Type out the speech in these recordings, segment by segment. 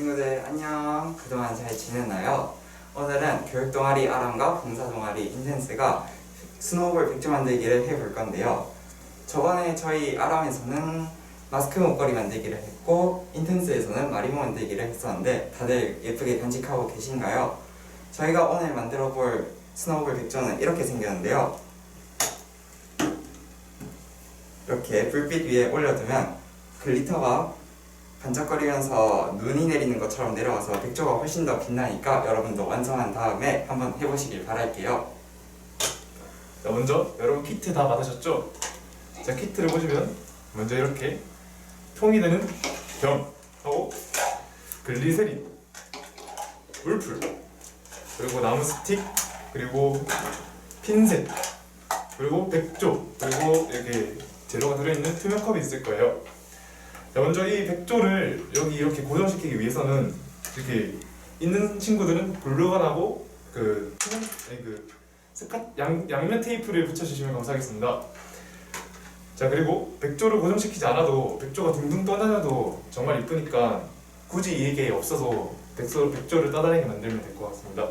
친구들 안녕 그동안 잘 지냈나요? 오늘은 교육 동아리 아람과 봉사 동아리 인센스가 스노우볼 백조 만들기를 해볼 건데요 저번에 저희 아람에서는 마스크 목걸이 만들기를 했고 인텐스에서는 마리모 만들기를 했었는데 다들 예쁘게 간직하고 계신가요? 저희가 오늘 만들어 볼 스노우볼 백조는 이렇게 생겼는데요 이렇게 불빛 위에 올려두면 글리터가 반짝거리면서 눈이 내리는 것처럼 내려와서 백조가 훨씬 더 빛나니까 여러분도 완성한 다음에 한번 해보시길 바랄게요. 자, 먼저 여러분 키트 다 받으셨죠? 자, 키트를 보시면 먼저 이렇게 통이 되는 병 하고 글리세린, 물풀, 그리고 나무 스틱, 그리고 핀셋, 그리고 백조, 그리고 이렇게 재료가 들어있는 투명 컵이 있을 거예요. 자, 먼저 이 백조를 여기 이렇게 고정시키기 위해서는 이렇게 있는 친구들은 글루건하고 그 아니 그 스카 양 양면 테이프를 붙여주시면 감사하겠습니다. 자 그리고 백조를 고정시키지 않아도 백조가 둥둥 떠다녀도 정말 이쁘니까 굳이 이게 없어서 백조 백조를 떠다니게 만들면 될 것 같습니다.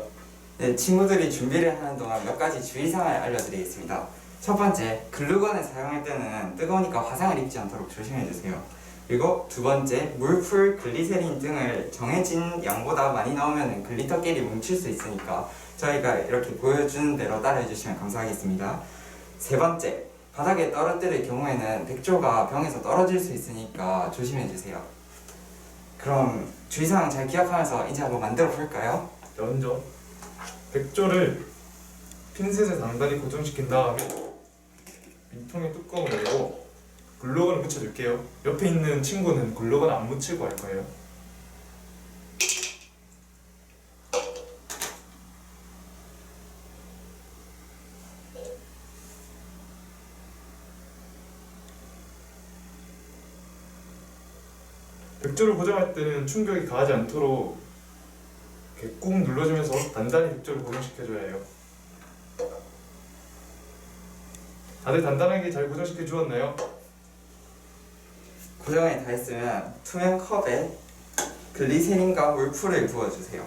네, 친구들이 준비를 하는 동안 몇 가지 주의사항을 알려드리겠습니다. 첫 번째, 글루건을 사용할 때는 뜨거우니까 화상을 입지 않도록 조심해주세요. 그리고 두 번째, 물풀, 글리세린 등을 정해진 양보다 많이 넣으면 글리터끼리 뭉칠 수 있으니까 저희가 이렇게 보여주는 대로 따라해 주시면 감사하겠습니다. 세 번째, 바닥에 떨어뜨릴 경우에는 백조가 병에서 떨어질 수 있으니까 조심해 주세요. 그럼 주의사항 잘 기억하면서 이제 한번 만들어 볼까요? 자, 먼저 백조를 핀셋에 단단히 고정시킨 다음에 민통의 뚜껑을 열고 글루건을 묻혀줄게요. 옆에 있는 친구는 글루건 안 묻히고 할 거예요. 백조를 고정할 때는 충격이 가하지 않도록 이렇게 꾹 눌러주면서 단단히 백조를 고정시켜줘야 해요. 다들 단단하게 잘 고정시켜 주었나요? 고정이 다 했으면 투명 컵에 글리세린과 물풀을 부어주세요.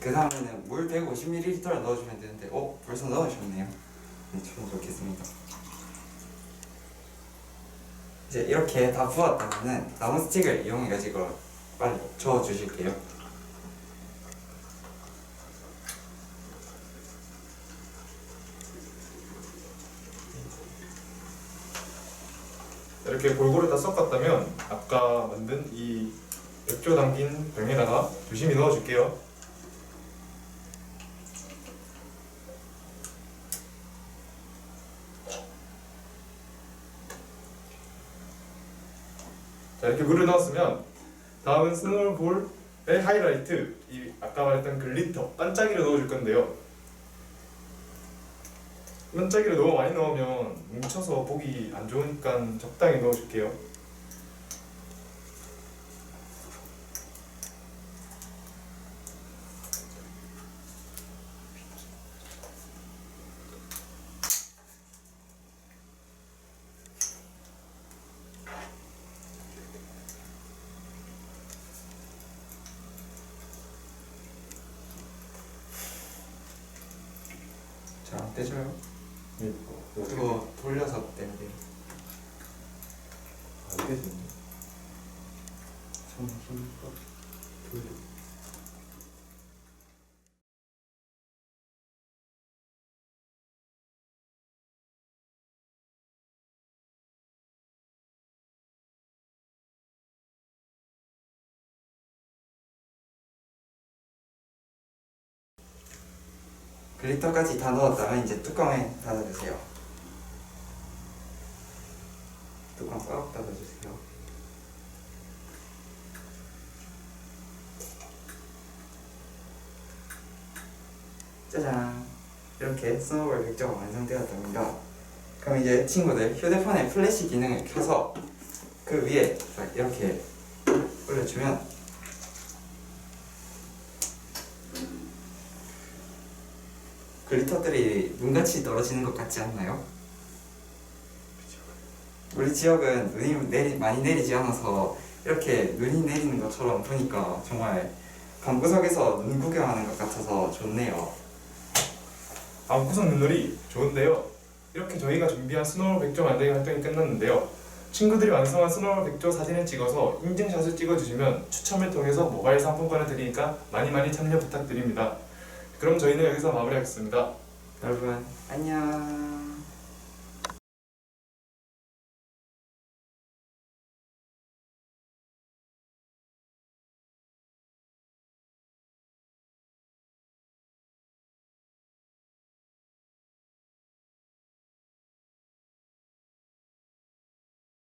그 다음에는 물 150ml를 넣어주면 되는데, 어? 벌써 넣으셨네요. 네, 좀 좋겠습니다. 이제 이렇게 다 부었다면은 나무 스틱을 이용해가지고 빨리 저어주실게요. 이렇게 골고루 다 섞었다면 아까 만든 이 백조 담긴 병에다가 조심히 넣어줄게요. 자 이렇게 물을 넣었으면 다음은 스몰볼의 하이라이트 이 아까 말했던 글리터 반짝이를 넣어줄 건데요. 반짝이를 너무 많이 넣으면 뭉쳐서 보기 안 좋으니까 적당히 넣어줄게요. 자, 떼줘요. 네. 그거 돌려서 떼면 돼요. 안 되지. 손 힘껏 돌려. 글리터까지 다 넣었다면 이제 뚜껑에 닫아주세요. 뚜껑 꽉 닫아주세요. 짜잔! 이렇게 스노우볼 백조가 완성되었답니다. 그럼 이제 친구들 휴대폰에 플래시 기능을 켜서 그 위에 딱 이렇게 올려주면 글리터들이 눈같이 떨어지는 것 같지 않나요? 우리 지역은 눈이 내리, 많이 내리지 않아서 이렇게 눈이 내리는 것처럼 보니까 정말 방구석에서 눈 구경하는 것 같아서 좋네요. 방구석 눈놀이 좋은데요. 이렇게 저희가 준비한 스노우 백조 만들기 활동이 끝났는데요. 친구들이 완성한 스노우 백조 사진을 찍어서 인증샷을 찍어주시면 추첨을 통해서 모바일 상품권을 드리니까 많이 많이 참여 부탁드립니다. 그럼 저희는 여기서 마무리하겠습니다. 여러분 안녕.